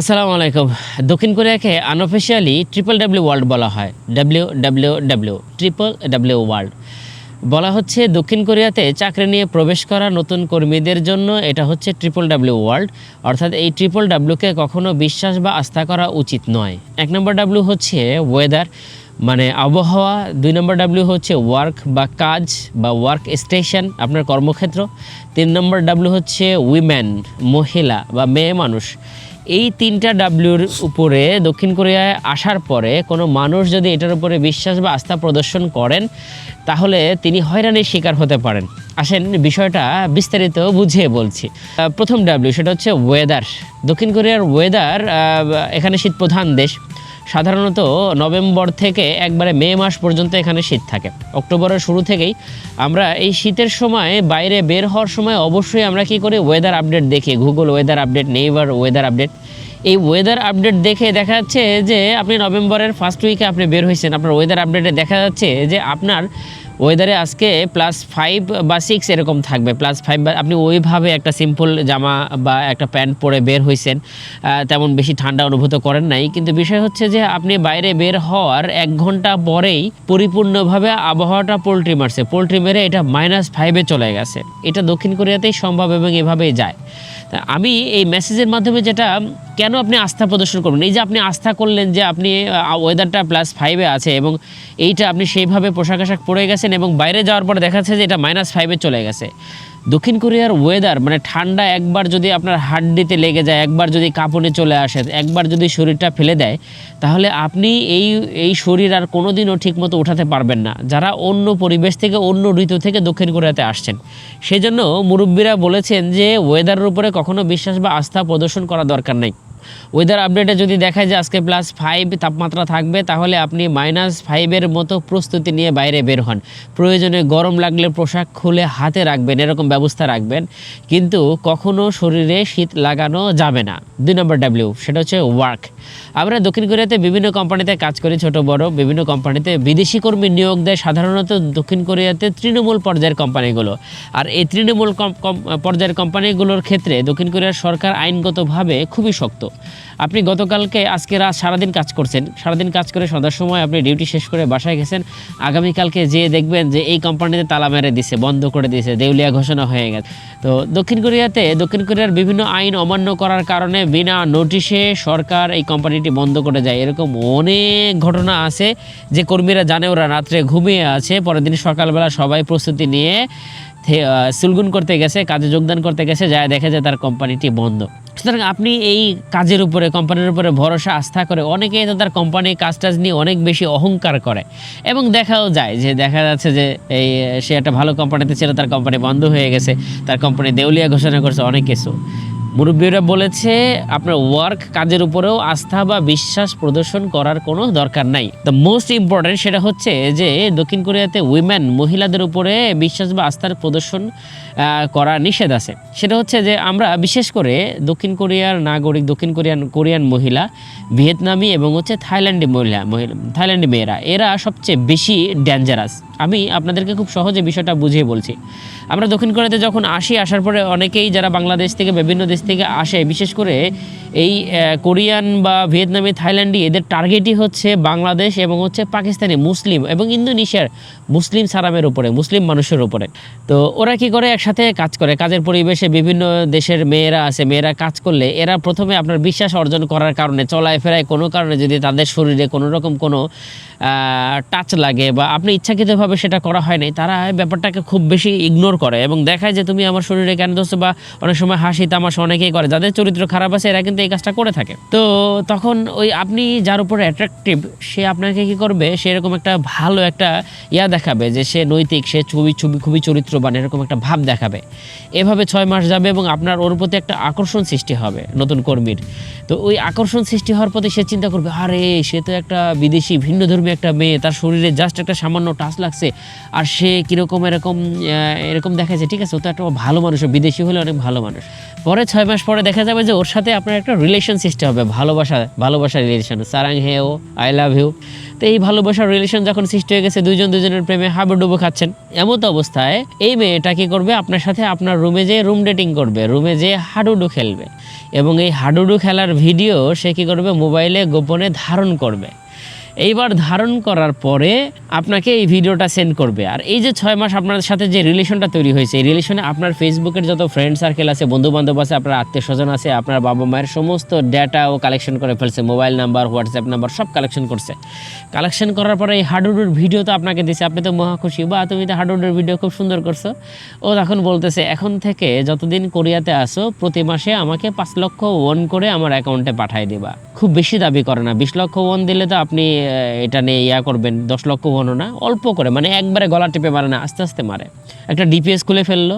আসসালামু আলাইকুম। দক্ষিণ কোরিয়াকে আনঅফিসিয়ালি ট্রিপল ডাব্লিউ ওয়ার্ল্ড বলা হয়। W W W triple W world বলা হচ্ছে দক্ষিণ কোরিয়াতে চাকরি নিয়ে প্রবেশ করা নতুন কর্মীদের জন্য এটা হচ্ছে ট্রিপল ডাব্লিউ ওয়ার্ল্ড অর্থাৎ এই ট্রিপল ডাব্লিউকে কখনো বিশ্বাস বা আস্থা করা উচিত নয়। এক নম্বর ডাব্লিউ হচ্ছে ওয়েদার মানে আবহাওয়া। দুই নম্বর ডাব্লিউ হচ্ছে ওয়ার্ক বা কাজ বা ওয়ার্ক স্টেশন আপনার কর্মক্ষেত্র। তিন নম্বর ডাব্লিউ হচ্ছে উইম্যান মহিলা বা মেয়ে মানুষ। এই তিনটা ডাব্লিউর উপরে দক্ষিণ কোরিয়ায় আসার পরে কোনো মানুষ যদি এটার উপরে বিশ্বাস বা আস্থা প্রদর্শন করেন, তাহলে তিনি হয়রানির শিকার হতে পারেন। আসেন, বিষয়টা বিস্তারিত বুঝিয়ে বলছি। প্রথম ডাব্লিউ, সেটা হচ্ছে ওয়েদার দক্ষিণ কোরিয়ার ওয়েদার এখানে শীত প্রধান দেশ। সাধারণত নভেম্বর থেকে একবারে মে মাস পর্যন্ত এখানে শীত থাকে। অক্টোবরের শুরু থেকেই আমরা এই শীতের সময় বাইরে বের হওয়ার সময় অবশ্যই আমরা কি করি? ওয়েদার আপডেট দেখি। Google weather update neighbour weather update এই ওয়েদার আপডেট দেখে দেখা যাচ্ছে যে আপনি নভেম্বরের ফার্স্ট উইকে আপনি বের হয়েছেন। আপনার ওয়েদার আপডেটে দেখা যাচ্ছে যে আপনার ওয়েদারে আজকে প্লাস ফাইভ বা সিক্স এরকম থাকবে। প্লাস ফাইভ বা আপনি ওইভাবে একটা সিম্পল জামা বা একটা প্যান্ট পরে বের হয়েছেন তেমন বেশি ঠান্ডা অনুভূত করেন নাই। কিন্তু বিষয় হচ্ছে যে, আপনি বাইরে বের হওয়ার এক ঘণ্টা পরেই পরিপূর্ণভাবে আবহাওয়াটা পোলট্রি মারছে। পোলট্রি মেরে এটা মাইনাস ফাইভে চলে গেছে। এটা দক্ষিণ কোরিয়াতেই সম্ভব এবং এভাবেই যায়। আমি এই মেসেজের মাধ্যমে যেটা, কেন আপনি আস্থা প্রদর্শন করবেন? এই যে আপনি আস্থা করলেন যে, আপনি ওয়েদারটা প্লাস ফাইভে আছে এবং এইটা আপনি সেইভাবে পোশাক আশাক পরে গেছেন এবং বাইরে যাওয়ার পরে দেখা যাচ্ছে যে এটা মাইনাস ফাইভে চলে গেছে। দক্ষিণ কোরিয়ার ওয়েদার মানে ঠান্ডা একবার যদি আপনার হাড্ডিতে লেগে যায়, একবার যদি কাঁপুনে চলে আসে, একবার যদি শরীরটা ফেলে দেয়, তাহলে আপনি এই এই শরীর আর কোনো কোনোদিনও ঠিকমতো উঠাতে পারবেন না। যারা অন্য পরিবেশ থেকে, অন্য ঋতু থেকে দক্ষিণ কোরিয়াতে আসছেন সেই জন্য মুরব্বীরা বলেছেন যে ওয়েদারের উপরে কখনো বিশ্বাস বা আস্থা প্রদর্শন করা দরকার নেই। ওয়েদার আপডেটে যদি দেখায় যে আজকে প্লাস ফাইভ তাপমাত্রা থাকবে, তাহলে আপনি মাইনাস ফাইভের মতো প্রস্তুতি নিয়ে বাইরে বের হন। প্রয়োজনে গরম লাগলে পোশাক খুলে হাতে রাখবেন, এরকম ব্যবস্থা রাখবেন। কিন্তু কখনো শরীরে শীত লাগানো যাবে না। দুই নম্বর ডাব্লিউ সেটা হচ্ছে ওয়ার্ক আমরা দক্ষিণ কোরিয়াতে বিভিন্ন কোম্পানিতে কাজ করি, ছোট বড়। বিভিন্ন কোম্পানিতে বিদেশি কর্মী নিয়োগ দেয়, সাধারণত দক্ষিণ কোরিয়াতে তৃণমূল পর্যায়ের কোম্পানিগুলো। আর এই তৃণমূল পর্যায়ের কোম্পানিগুলোর ক্ষেত্রে দক্ষিণ কোরিয়ার সরকার আইনগতভাবে খুবই শক্ত। আপনি গতকালকে, আজকে রাত সারাদিন কাজ করছেন। সারাদিন কাজ করে সন্ধ্যার সময় আপনি ডিউটি শেষ করে বাসায় গেছেন। আগামীকালকে যেয়ে দেখবেন যে এই কোম্পানিতে তালা মেরে দিছে, বন্ধ করে দিয়েছে দেউলিয়া ঘোষণা হয়ে গেছে। তো দক্ষিণ কোরিয়াতে, দক্ষিণ কোরিয়ার বিভিন্ন আইন অমান্য করার কারণে বিনা নোটিশে সরকার এই কোম্পানিটি বন্ধ করে যায় এরকম অনেক ঘটনা আছে যে কর্মীরা জানে ওরা রাত্রে ঘুমিয়ে আছে। পরের দিন সকালবেলা সবাই প্রস্তুতি নিয়ে সুলগুন করতে গেছে, কাজে যোগদান করতে গেছে, যায় দেখে যে তার কোম্পানিটি বন্ধ। সুতরাং আপনি এই কাজের উপরে কোম্পানির উপরে ভরসা, আস্থা করে অনেকেই তার কোম্পানি কাজ টাজ নিয়ে অনেক বেশি অহংকার করে। এবং দেখাও যায় যে দেখা যাচ্ছে যে এই, সে একটা ভালো কোম্পানিতে ছিল, তার কোম্পানি বন্ধ হয়ে গেছে, তার কোম্পানি দেউলিয়া ঘোষণা করছে অনেক কিছু। মুরব্বীরা বলেছে, আপনার ওয়ার্ক কাজের উপরেও আস্থা বা বিশ্বাস প্রদর্শন করার কোনো দরকার নাই। দ্য মোস্ট ইম্পর্টেন্ট সেটা হচ্ছে যে, দক্ষিণ কোরিয়াতে উইমেন মহিলাদের উপরে বিশ্বাস বা আস্থার প্রদর্শন করা নিষেধ আছে। সেটা হচ্ছে যে, আমরা বিশেষ করে দক্ষিণ কোরিয়ার নাগরিক, দক্ষিণ কোরিয়ান কোরিয়ান মহিলা, ভিয়েতনামি এবং হচ্ছে থাইল্যান্ডি মহিলা মহিলা, থাইল্যান্ডি মেয়েরা, এরা সবচেয়ে বেশি ডেঞ্জারাস আমি আপনাদেরকে খুব সহজে বিষয়টা বুঝিয়ে বলছি। আমরা দক্ষিণ কোরিয়াতে যখন আসি, আসার পরে অনেকেই যারা বাংলাদেশ থেকে বিভিন্ন দেশ থেকে আসে, বিশেষ করে এই কোরিয়ান বা ভিয়েতনামি, থাইল্যান্ডি, এদের টার্গেটই হচ্ছে বাংলাদেশ এবং হচ্ছে পাকিস্তানি, মুসলিম এবং ইন্দোনেশিয়ার মুসলিম সারামের উপরে, মুসলিম মানুষের উপরে। তো ওরা কি করে? একসাথে কাজ করে। কাজের পরিবেশে বিভিন্ন দেশের মেয়েরা আছে, মেয়েরা কাজ করলে এরা প্রথমে আপনার বিশ্বাস অর্জন করার কারণে চলায় ফেরায় কোনো কারণে যদি তাদের শরীরে কোনো রকম কোনো টাচ লাগে বা আপনি ইচ্ছাকৃতভাবে সেটা করা হয় নাই। তারা ব্যাপারটাকে খুব বেশি ইগনোর করে এবং দেখায় যে তুমি আমার শরীরে কেন দোষো বা অনেক সময় হাসি তামাশা অনেকেই করে। যাদের চরিত্র খারাপ আছে এরা কিন্তু এই কাজটা করে থাকে। তো তখন ওই আপনি যার উপরে অ্যাট্রাকটিভ সে আপনাকে কি করবে? সেরকম একটা ভালো একটা ইয়া দেখাবে যে সে নৈতিক, সে ছবি ছবি খুবই চরিত্রবান, এরকম একটা ভাব দেখাবে। এভাবে ছয় মাস যাবে এবং আপনার ওর প্রতি একটা আকর্ষণ সৃষ্টি হবে নতুন কর্মীর। তো ওই আকর্ষণ সৃষ্টি হওয়ার প্রতি সে চিন্তা করবে, আরে, সে তো একটা বিদেশি ভিন্ন ধর্মী একটা মেয়ে, তার শরীরে জাস্ট একটা সামান্য টাচ লাগছে। আর সে কীরকম এরকম এরকম যায় ঠিক আছে, ও তো একটা ভালো মানুষ বিদেশি হলে অনেক ভালো মানুষ। পরে ছয় মাস পরে দেখা যাবে যে, ওর সাথে আপনার একটা রিলেশন সৃষ্টি হবে, ভালোবাসা, ভালোবাসার রিলেশন সারাং হে ও আই লাভ ইউ তো এই ভালোবাসার রিলেশন যখন সৃষ্টি হয়ে গেছে, দুইজন দুজনের প্রেমে হাবুডুবু খাচ্ছেন। এমত অবস্থায় এই মেয়েটা কি করবে? আপনার সাথে আপনার রুমে যেয়ে রুম ডেটিং করবে রুমে যেয়ে হাডুডু খেলবে। এবং এই হাডুডু খেলার ভিডিও সে কী করবে? মোবাইলে গোপনে ধারণ করবে। এইবার ধারণ করার পরে আপনাকে এই ভিডিওটা সেন্ড করবে। আর এই যে ছয় মাস আপনার সাথে যে রিলেশনটা তৈরি হয়েছে, এই রিলেশনে আপনার ফেসবুকের যত ফ্রেন্ড সার্কেল আছে বন্ধু বান্ধব আছে, আপনার আত্মীয় স্বজন আছে, আপনার বাবা মায়ের সমস্ত ডেটা ও কালেকশন করে ফেলছে মোবাইল নাম্বার হোয়াটসঅ্যাপ নাম্বার সব কালেকশন করছে। কালেকশন করার পরে এই হাডুডুর ভিডিও তো আপনাকে দিছে। আপনি তো মহা খুশি। বা তুমি তো হাডুডুর ভিডিও খুব সুন্দর করছ। ও তখন বলতেছে, এখন থেকে যতদিন কোরিয়াতে আসো, প্রতি মাসে আমাকে পাঁচ লক্ষ ওয়ান করে আমার অ্যাকাউন্টে পাঠিয়ে দিবা। খুব বেশি দাবি করে না। বিশ লক্ষ ওয়ান দিলে তো আপনি এটা নিয়ে ইয়া করবেন, দশ লক্ষ ওয়ানও না, অল্প করে মানে একবারে গলা টিপে মারে না, আস্তে আস্তে মারে। একটা ডিপিএস খুলে ফেলল।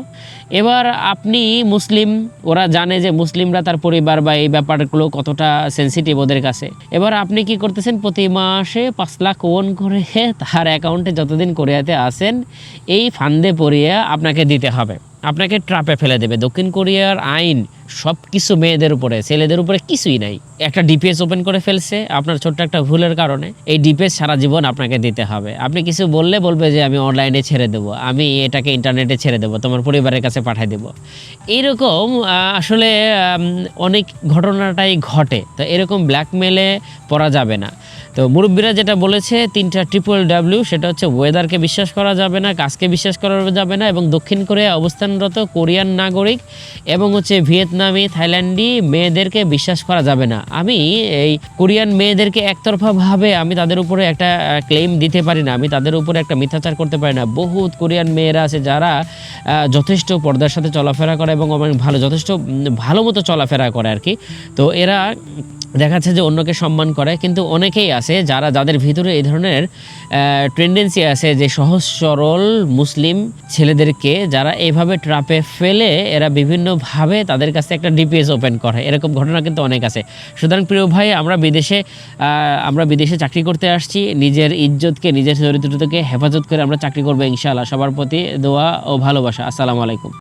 এবার আপনি মুসলিম, ওরা জানে যে মুসলিমরা তার পরিবার বা এই ব্যাপারগুলো কতটা সেন্সিটিভ ওদের কাছে। এবার আপনি কি করতেছেন? প্রতি মাসে পাঁচ লাখ ওন করে তার অ্যাকাউন্টে যতদিন কোরিয়াতে আসেন এই ফান্দে পড়িয়ে আপনাকে দিতে হবে। আপনাকে ট্রাপে ফেলে দেবে। দক্ষিণ কোরিয়ার আইন সব কিছু মেয়েদের উপরে, ছেলেদের উপরে কিছুই নাই। একটা ডিপিএস ওপেন করে ফেলছে আপনার ছোট্ট একটা ভুলের কারণে। এই ডিপিএস সারা জীবন আপনাকে দিতে হবে। আপনি কিছু বললে বলবে যে, আমি অনলাইনে ছেড়ে দেবো। আমি এটাকে ইন্টারনেটে ছেড়ে দেবো। তোমার পরিবারের কাছে পাঠিয়ে দেবো। এইরকম আসলে অনেক ঘটনাটাই ঘটে। তো এরকম ব্ল্যাকমেলে পড়া যাবে না। তো মুরব্বীরা যেটা বলেছে, তিনটা ট্রিপল ডাব্লিউ সেটা হচ্ছে ওয়েদারকে বিশ্বাস করা যাবে না কাজকে বিশ্বাস করা যাবে না এবং দক্ষিণ কোরিয়া অবস্থানরত কোরিয়ান নাগরিক এবং হচ্ছে ভিয়েতনামি থাইল্যান্ডি মেয়েদেরকে বিশ্বাস করা যাবে না। আমি এই কোরিয়ান মেয়েদেরকে একতরফাভাবে আমি তাদের উপরে একটা ক্লেম দিতে পারি না। আমি তাদের উপরে একটা মিথ্যাচার করতে পারি না। বহুত কোরিয়ান মেয়েরা আছে যারা যথেষ্ট পর্দার সাথে চলাফেরা করে এবং ভালো, যথেষ্ট ভালো মতো চলাফেরা করে আর কি। তো এরা দেখা যাচ্ছে যে অন্যকে সম্মান করে, কিন্তু অনেকেই আছে যারা, যাদের ভিতরে এই ধরনের টেন্ডেন্সি আছে যে সহজ, সরল মুসলিম ছেলেদেরকে যারা এভাবে ট্রাপে ফেলে এরা বিভিন্নভাবে তাদের কাছে একটা ডিপিএস ওপেন করে। এরকম ঘটনা কিন্তু অনেক আছে। সুতরাং প্রিয় ভাই, আমরা বিদেশে আমরা বিদেশে চাকরি করতে আসছি। নিজের ইজ্জতকে, নিজের চরিত্রকে হেফাজত করে আমরা চাকরি করব ইনশাআল্লাহ। সবার প্রতি দোয়া ও ভালোবাসা। আসসালামু আলাইকুম।